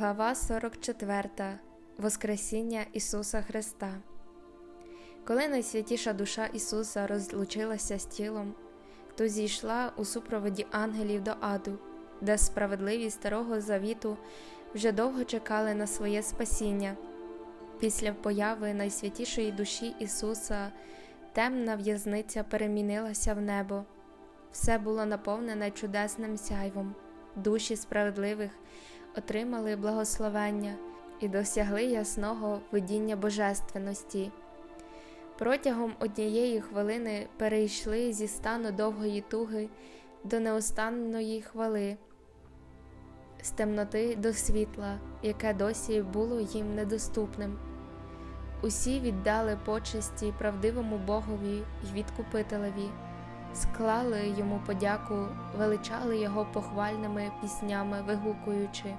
Глава 44. Воскресіння Ісуса Христа. Коли найсвятіша душа Ісуса розлучилася з тілом, то зійшла у супроводі ангелів до аду, де справедливі старого завіту вже довго чекали на своє спасіння. Після появи найсвятішої душі Ісуса темна в'язниця перемінилася в небо. Все було наповнене чудесним сяйвом. Душі справедливих отримали благословення і досягли ясного видіння божественності. Протягом однієї хвилини перейшли зі стану довгої туги до неостанної хвали, з темноти до світла, яке досі було їм недоступним. Усі віддали почесті правдивому Богові й відкупителеві, склали йому подяку, величали його похвальними піснями, вигукуючи.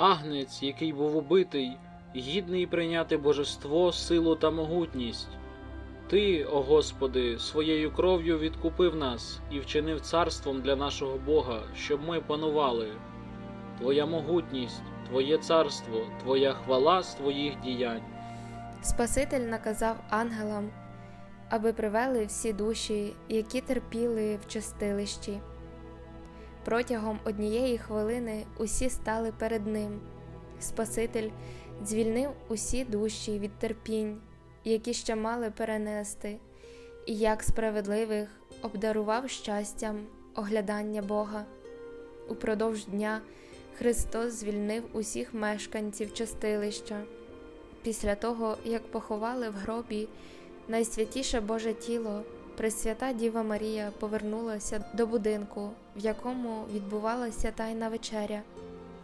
Агнець, який був убитий, гідний прийняти божество, силу та могутність. Ти, о Господи, своєю кров'ю відкупив нас і вчинив царством для нашого Бога, щоб ми панували. Твоя могутність, Твоє царство, Твоя хвала з Твоїх діянь. Спаситель наказав ангелам, аби привели всі душі, які терпіли в чистилищі. Протягом однієї хвилини усі стали перед ним. Спаситель звільнив усі душі від терпінь, які ще мали перенести, і як справедливих обдарував щастям оглядання Бога. Упродовж дня Христос звільнив усіх мешканців чистилища. Після того, як поховали в гробі найсвятіше Боже тіло, Пресвята Діва Марія повернулася до будинку, в якому відбувалася тайна вечеря.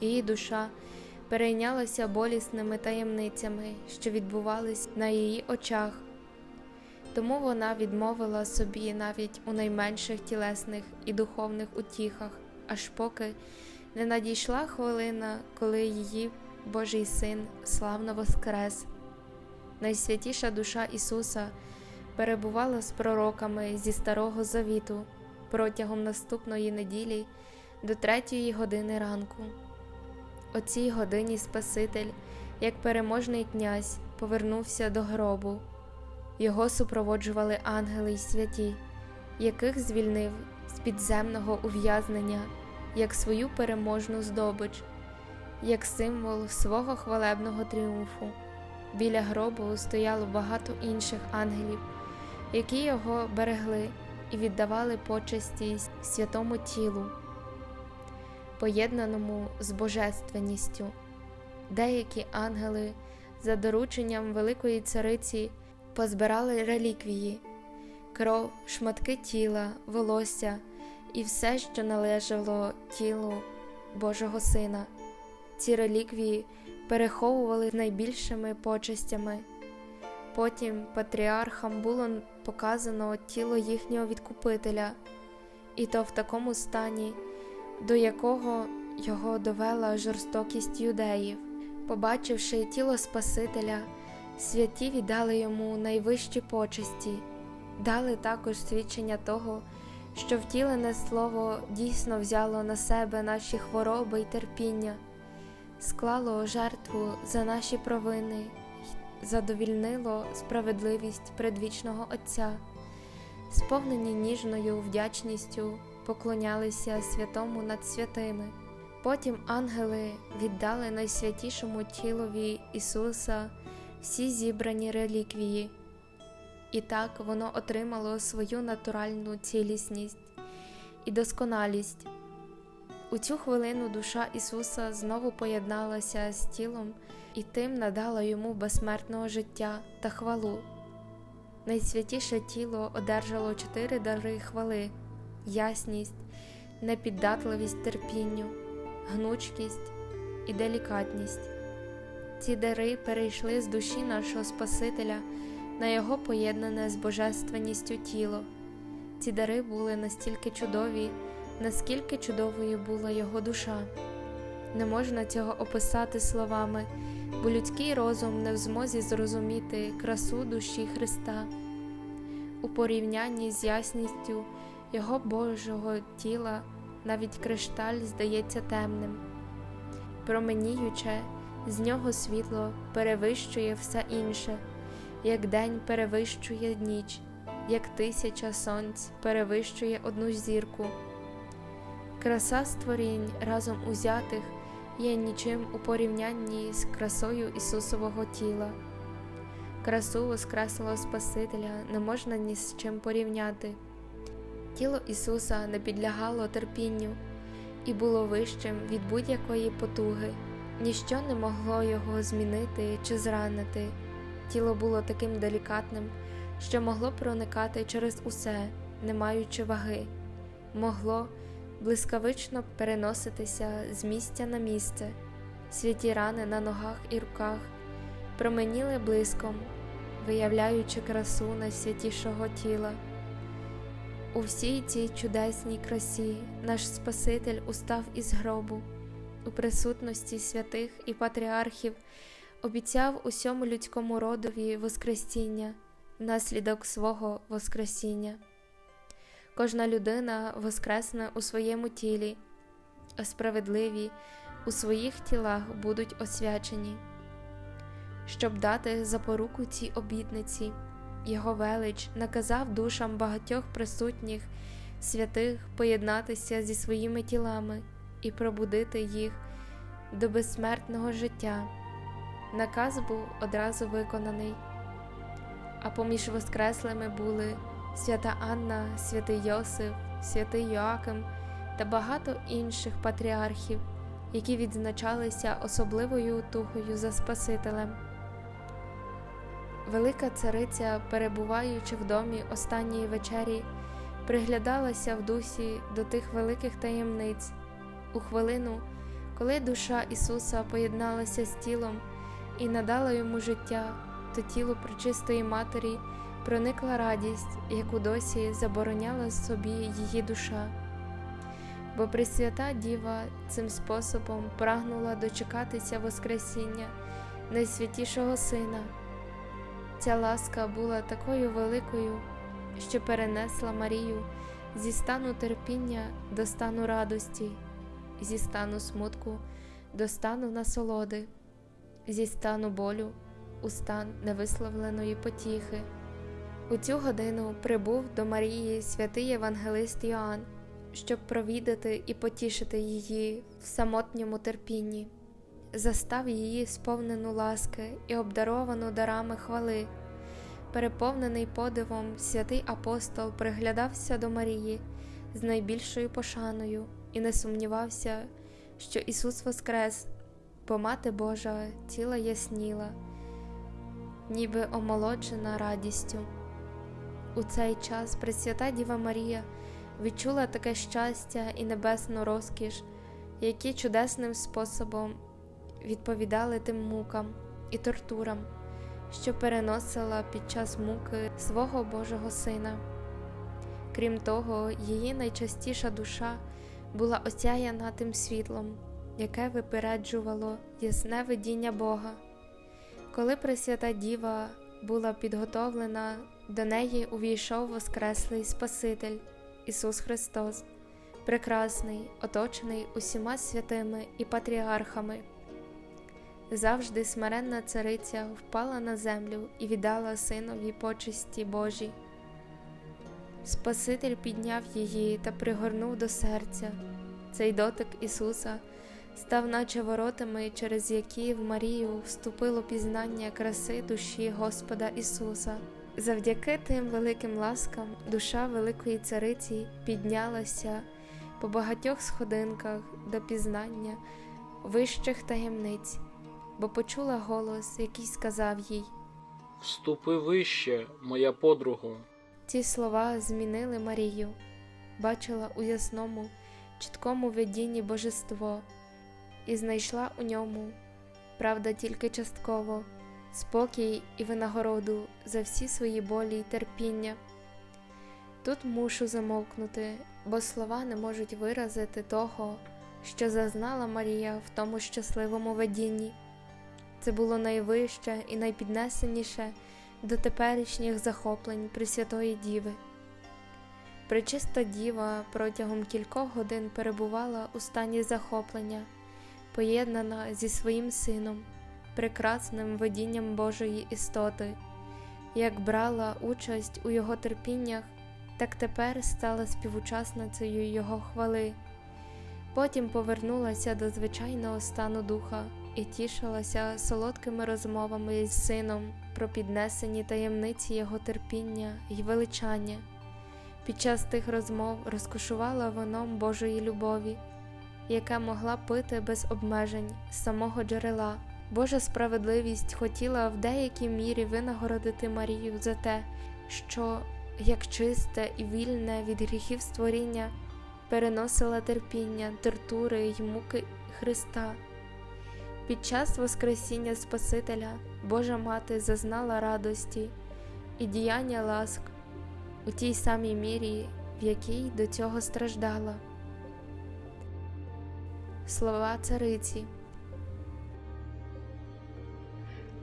Її душа перейнялася болісними таємницями, що відбувались на її очах. Тому вона відмовила собі навіть у найменших тілесних і духовних утіхах, аж поки не надійшла хвилина, коли її Божий Син славно воскрес. Найсвятіша душа Ісуса перебувала з пророками зі Старого Завіту протягом наступної неділі до третьої години ранку. О цій годині Спаситель, як переможний князь, повернувся до гробу. Його супроводжували ангели й святі, яких звільнив з підземного ув'язнення як свою переможну здобич, як символ свого хвалебного тріумфу. Біля гробу стояло багато інших ангелів, які його берегли і віддавали почесті святому тілу, поєднаному з божественністю. Деякі ангели за дорученням Великої Цариці позбирали реліквії, кров, шматки тіла, волосся і все, що належало тілу Божого Сина. Ці реліквії переховували найбільшими почестями. Потім патріархам було показано тіло їхнього відкупителя, і то в такому стані, до якого його довела жорстокість юдеїв. Побачивши тіло Спасителя, святі віддали йому найвищі почесті, дали також свідчення того, що втілене слово дійсно взяло на себе наші хвороби й терпіння, склало жертву за наші провини задовільнило справедливість предвічного Отця, сповнені ніжною вдячністю, поклонялися святому над святими. Потім ангели віддали найсвятішому тілові Ісуса всі зібрані реліквії, і так воно отримало свою натуральну цілісність і досконалість. У цю хвилину душа Ісуса знову поєдналася з тілом і тим надала йому безсмертного життя та хвалу. Найсвятіше тіло одержало чотири дари хвали, ясність, непіддатливість терпінню, гнучкість і делікатність. Ці дари перейшли з душі нашого Спасителя на його поєднане з божественністю тіло. Ці дари були настільки чудові, наскільки чудовою була його душа. Не можна цього описати словами, бо людський розум не в змозі зрозуміти красу душі Христа. У порівнянні з ясністю Його Божого тіла навіть кришталь здається темним. променіюче, з нього світло перевищує все інше, як день перевищує ніч, як тисяча сонць перевищує одну зірку. Краса створінь разом узятих є нічим у порівнянні з красою Ісусового тіла. Красу Воскреслого Спасителя не можна ні з чим порівняти. Тіло Ісуса не підлягало терпінню і було вищим від будь-якої потуги. Ніщо не могло його змінити чи зранити. Тіло було таким делікатним, що могло проникати через усе, не маючи ваги, могло блискавично переноситися з місця на місце. Святі рани на ногах і руках променіли блиском, виявляючи красу найсвятішого тіла. У всій цій чудесній красі наш Спаситель устав із гробу, у присутності святих і патріархів обіцяв усьому людському родові Воскресіння внаслідок свого Воскресіння. Кожна людина воскресне у своєму тілі, а справедливі у своїх тілах будуть освячені. Щоб дати запоруку цій обітниці, його велич наказав душам багатьох присутніх святих поєднатися зі своїми тілами і пробудити їх до безсмертного життя. Наказ був одразу виконаний, а поміж воскреслими були свята Анна, святий Йосиф, святий Йоаким та багато інших патріархів, які відзначалися особливою тухою за Спасителем. Велика цариця, перебуваючи в домі останньої вечері, приглядалася в дусі до тих великих таємниць. У хвилину, коли душа Ісуса поєдналася з тілом і надала йому життя, то тілу пречистої матері проникла радість, яку досі забороняла собі її душа. Бо Пресвята Діва цим способом прагнула дочекатися Воскресіння найсвятішого Сина. Ця ласка була такою великою, що перенесла Марію зі стану терпіння до стану радості, зі стану смутку до стану насолоди, зі стану болю у стан невисловленої потіхи. У цю годину прибув до Марії святий Євангелист Йоанн, щоб провідати і потішити її в самотньому терпінні застав її сповнену ласки і обдаровану дарами хвали. Переповнений подивом, святий апостол приглядався до Марії з найбільшою пошаною і не сумнівався, що Ісус Воскрес, бо Мати Божа ціла ясніла, ніби омолоджена радістю. У цей час Пресвята Діва Марія відчула таке щастя і небесну розкіш, які чудесним способом відповідали тим мукам і тортурам, що переносила під час муки свого Божого Сина. Крім того, її найчастіша душа була осяяна тим світлом, яке випереджувало ясне видіння Бога. Коли Пресвята Діва була підготовлена, до неї увійшов Воскреслий Спаситель Ісус Христос, прекрасний, оточений усіма святими і патріархами. Завжди смиренна цариця впала на землю і віддала синові почесті Божі. Спаситель підняв її та пригорнув до серця. Цей дотик Ісуса став наче воротами, через які в Марію вступило пізнання краси душі Господа Ісуса. Завдяки тим великим ласкам душа Великої Цариці піднялася по багатьох сходинках до пізнання вищих таємниць бо почула голос, який сказав їй. Вступи вище, моя подруго. Ці слова змінили Марію, бачила у ясному, чіткому видінні божество і знайшла у ньому, правда, тільки частково, спокій і винагороду за всі свої болі й терпіння. Тут мушу замовкнути, бо слова не можуть виразити того, що зазнала Марія в тому щасливому видінні. Це було найвище і найпіднесеніше до теперішніх захоплень Пресвятої Діви. Пречиста діва протягом кількох годин перебувала у стані захоплення, поєднана зі своїм сином, прекрасним видінням Божої істоти, як брала участь у його терпіннях, так тепер стала співучасницею його хвали. Потім повернулася до звичайного стану духа і тішилася солодкими розмовами з сином про піднесені таємниці його терпіння й величання. Під час тих розмов розкошувала вином Божої любові, яка могла пити без обмежень самого джерела. Божа справедливість хотіла в деякій мірі винагородити Марію за те, що, як чисте і вільне від гріхів створіння, переносила терпіння, тортури й муки Христа. Під час Воскресіння Спасителя Божа Мати зазнала радості і діяння ласк у тій самій мірі, в якій до цього страждала. Слова цариці.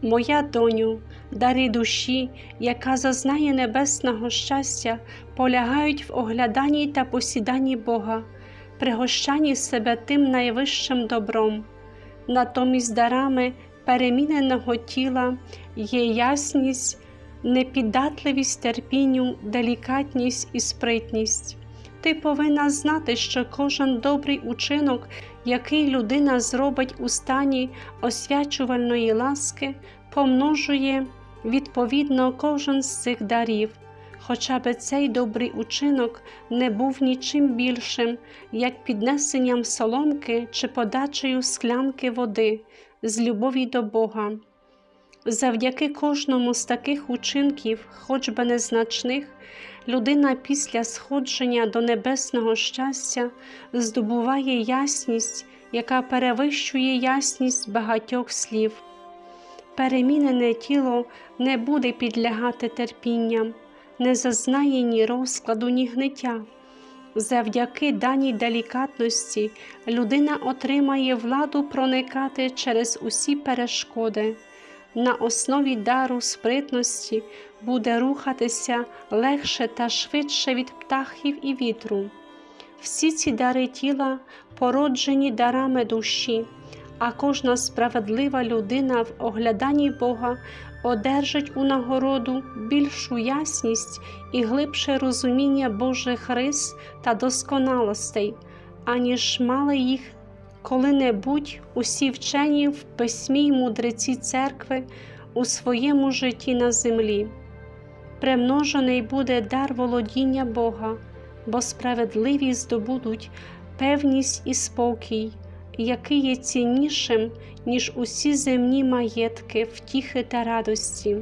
Моя доню, дари душі, яка зазнає небесного щастя, полягають в огляданні та посіданні Бога, пригощанні себе тим найвищим добром. Натомість дарами переміненого тіла є ясність, непіддатливість терпінню, делікатність і спритність. Ти повинна знати, що кожен добрий учинок, який людина зробить у стані освячувальної ласки, помножує відповідно кожен з цих дарів, хоча би цей добрий учинок не був нічим більшим, як піднесенням соломки чи подачею склянки води з любові до Бога. Завдяки кожному з таких учинків, хоч би незначних, людина після сходження до небесного щастя здобуває ясність, яка перевищує ясність багатьох слів. Перемінене тіло не буде підлягати терпінням, не зазнає ні розкладу, ні гниття. Завдяки даній делікатності людина отримає владу проникати через усі перешкоди. На основі дару спритності буде рухатися легше та швидше від птахів і вітру. Всі ці дари тіла породжені дарами душі, а кожна справедлива людина в огляданні Бога одержить у нагороду більшу ясність і глибше розуміння Божих рис та досконалостей, аніж мали їх коли-небудь усі вчені в письмі й мудреці церкви у своєму житті на землі. Примножений буде дар володіння Бога, бо справедливі здобудуть певність і спокій, який є ціннішим, ніж усі земні маєтки, втіхи та радості.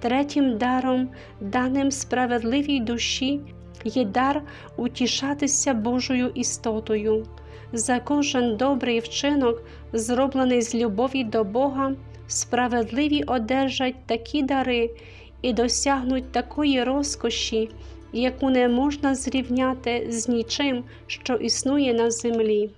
Третім даром, даним справедливій душі, є дар утішатися Божою істотою. За кожен добрий вчинок, зроблений з любові до Бога, справедливі одержать такі дари і досягнуть такої розкоші, яку не можна зрівняти з нічим, що існує на землі.